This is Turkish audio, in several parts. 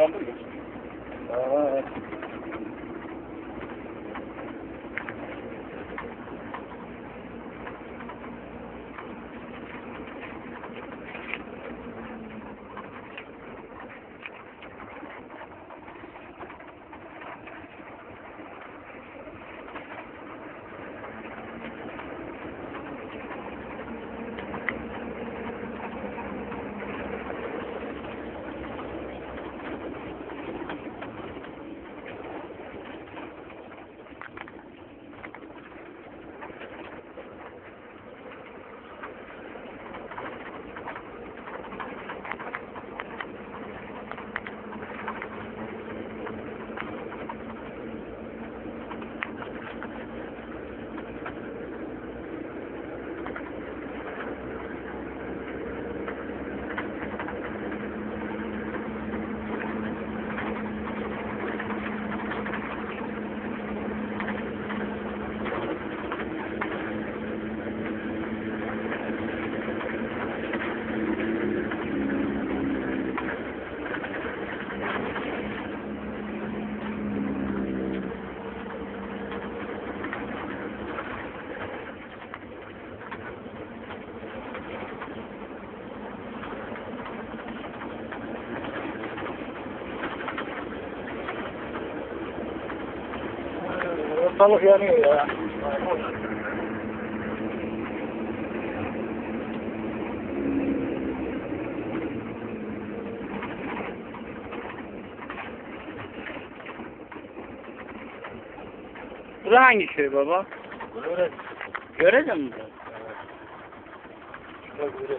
alır mısın? Aa, Ortalık yanıyor ya. Bu hangi köy baba? Böyle Görece mi? bu? şurada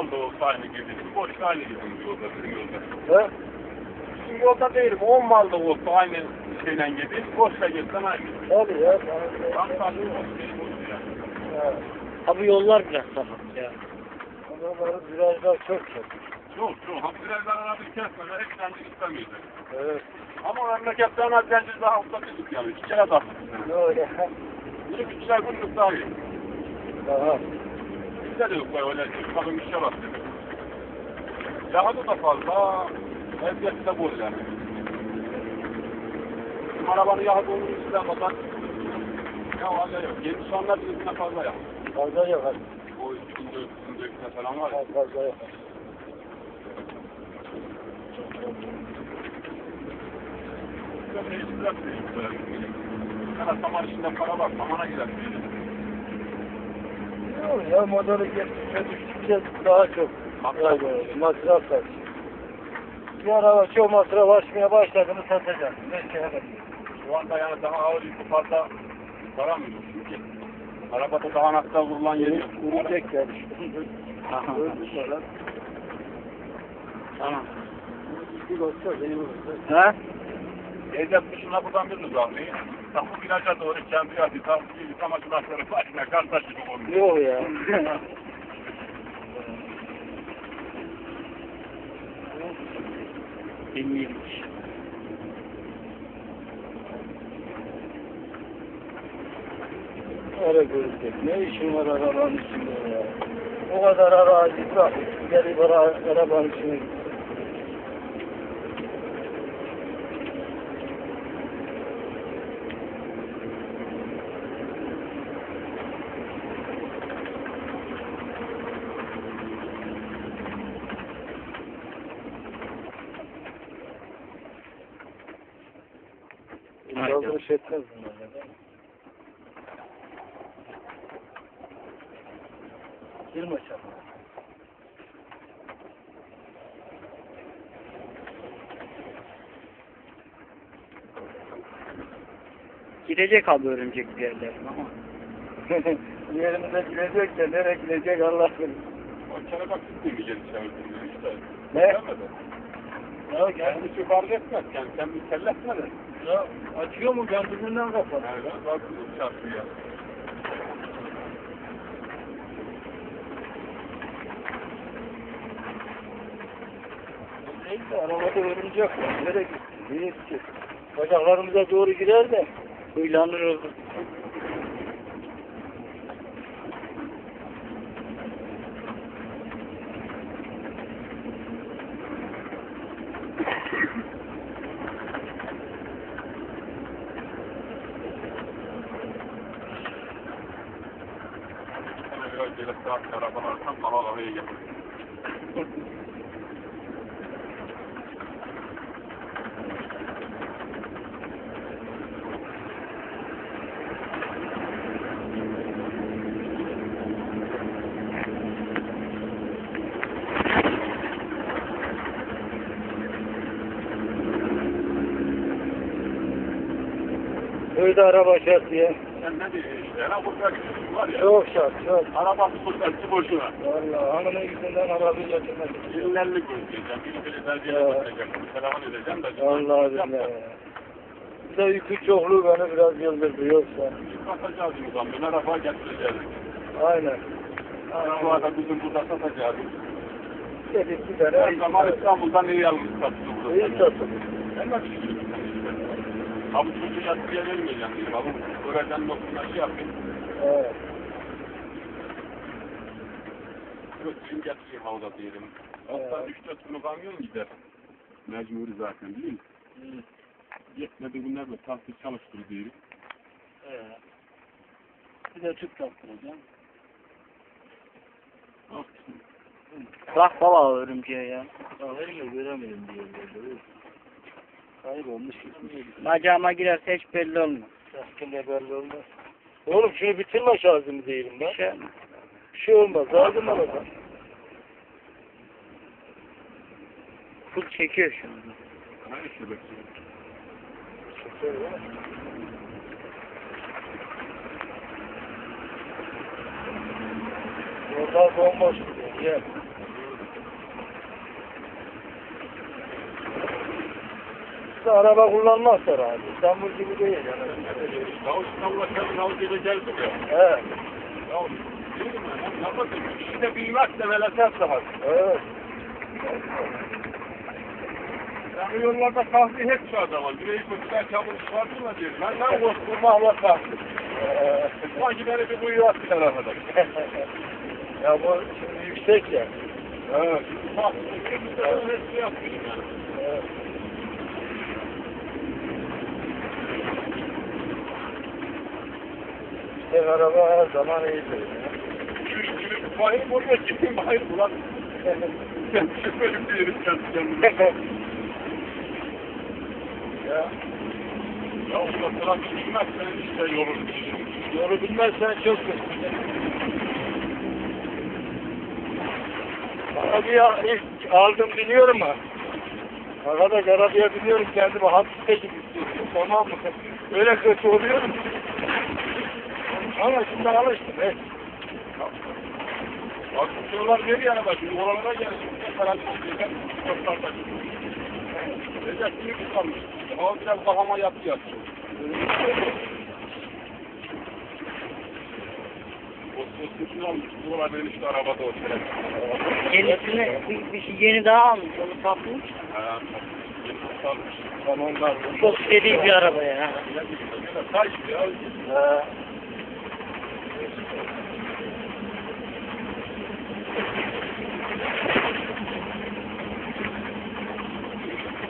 görüyoruz ya. Biz işte o malda olsa aynı gibi. Boş aynı gibi yolda, bizim yolda. He? Bizim yolda değilim. 10 malda olsa aynı şeyle gibi. Boşta gitsen aynı. Tabii ya. Tam tabii o şey oldu yani. Ha. Ha bu yollar biraz sakat ya. Adamların virajlar çok çok. Çok çok. Hamdilerden aradık kesmeden hepsinden istemiyordu. Evet. Ama memleketten azence daha hafta bir yani. İki kere daha. Ne öyle? Bir kişiler günlük daha iyi. Aha. Bizde de yok kadın bir şey var. Yakıtı da fazla. Eziyeti de bol yani. Bizim arabanın yakıtı onun üstünden bakan. Ya hala yok. Yeni sonlar birbirine fazla yak. Fazla yakar. O 2004 2004'te falan var ya. Fazla yakar. Böyle hiç bırakmıyor. Böyle. Sana saman içinde para var. Samana gider. Olur ya motoru düştükçe daha çok Masraf. yani, masraf var. Bir araba çok masraf açmaya başladığını satacak. Ne şey? Şu anda yani daha ağır yükü fazla varamıyor. Çünkü arabada daha anahtar vurulan yeri yok. Vuracak yani. Sonra. Tamam. Bir olsa beni vurursa. Ha? Evde dışına buradan bir uzanmayı. Tam bu viraja doğru kendi yazdı. Tam bir çamaşırları başına kar taşı olmuyor. Yok ya. Bilmiyormuş. Öyle görecek. Ne işin var arabanın içinde ya? O kadar arazi bırak. Gelip ara, arabanın içine git. Yazılış etmez bunlar? Girme çabuk. Gidecek abi örümcek bir yerlerine ama. Yerimize gidecek de nereye gidecek Allah bilir. Gitti mi geri çevirdim işte. Ne? Gelmedi. Ya Kendi hiç fark etmez. Yani kendi kelletmedi. Ya açıyor mu kendiliğinden kapat. Yani bak çarpıyor. Mi? Arabada örümcek var. Nereye gitti? Niye gitti? Bacaklarımıza doğru girer de. Huylanır o. Sana biraz gelip saat arabalar tam bana oraya getir. Köyde araba şart diye. Sen ne diyorsun işte? Ana fırsatçı var ya. Çok şart, çok. Arabası fırsatçı boşuna. Valla hanımın yüzünden arabayı getirmek. Ünlülik özleyeceğim. Bir bir belediye Evet. götüreceğim. Selamun edeceğim de. Allah billahi. Bir de yükü çokluğu beni biraz yıldırdı yoksa. Satacağız o zaman. Bir araba getireceğiz. Aynen. Araba da bizim burada satacağız. Dedik bir tane. Her zaman İstanbul'dan iyi almış satıyoruz. İyi satın. Hemen. Abi çocuğu yatıya vermeyeceğim diyor. Abi öğreden noktasına şey yapayım. Evet. Götüreyim getireyim havada diyelim. Hatta 3-4 kilo kamyon gider. Mecburi zaten değil mi? Yetmedi günler de tahsil çalıştır diyelim. Evet. Bir de tüp taktıracağım. Bak baba örümceğe ya. Göremedim diye. böyle. Kaybolmuş gitmiş. Bacağıma girerse hiç belli olmaz. Saskinde belli olmaz. Oğlum şunu bitirme şarjımı değilim ben. Şey, Bir şey olmaz. Lazım alacağım. full çekiyor şu anda. Ha işte bekliyorum. Yollar bomboş gidiyor. Gel. İşte araba kullanmazlar abi. İstanbul gibi değil yani. Ya İstanbul'a alıp geldim ya. Evet. Ya değil mi? Ne yapayım? İşte bilmez de var. Evet. Yani yollarda kahve hep şu adamın. Direği kötüden çabuk çıkartma diyor. Ben ne koşturmakla kalktım. Ee, Sanki beni bir kuyu attılar arkadaş. ya bu şimdi yüksek ya. Evet. Bak, hepsi yapmış yani. Evet. Yüksek araba zaman iyidir. ya. Mahir buraya gittim, mahir ulan. Sen şoförüm diyelim kendime. ya. Ya ulan trafik bilmezsen işte yolun. Yolu bilmezsen çok kötü. İlk aldım biliyorum ha. Arkadaş arabaya biniyorum kendimi hapiste gibi tamam mı? Öyle kötü oluyorum. Ama şimdi alıştım. He. Bak bu yollar veriyor araba. Şimdi oralara gelsin. Diyecek. Yoklarda. Recep kimi tutarmış. Ama biraz kafama yaptı yaptı. O sesini almış. Bu arada işte arabada o sırada. Yenisini, bir, bir şey yeni daha almış. Onu satmış. Ha, tutarmış. Tamamlar. Çok seri bir araba ya. Yine ya.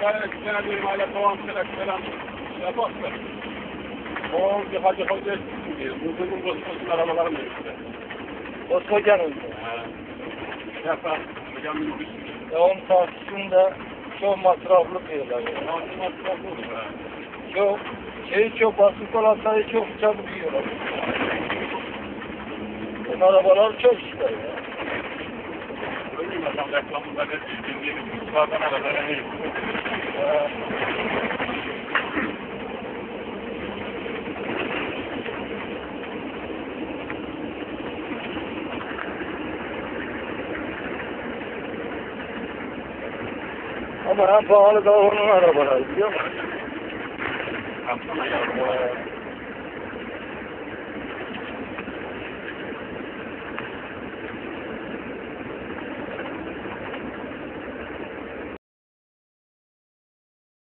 Tane bir hala doğan selek falan şey yaparsa. O bir hacı hoca. Uzunun bozmasın arabaların. Koskocanın. Ha. Yapar. Hocam bir düşün. Ya onun tahsisinde çok masraflı diyorlar. ya. Nasıl masraf olur? Çok şey çok basit olan sayı çok çabuk yiyorlar. Bu arabalar çok işte ya. Öyle adam reklamında ne? Dinleyelim. Yukarıdan aralara ne. Ama en pahalı da onun arabaları biliyor musun? Yapsana ya.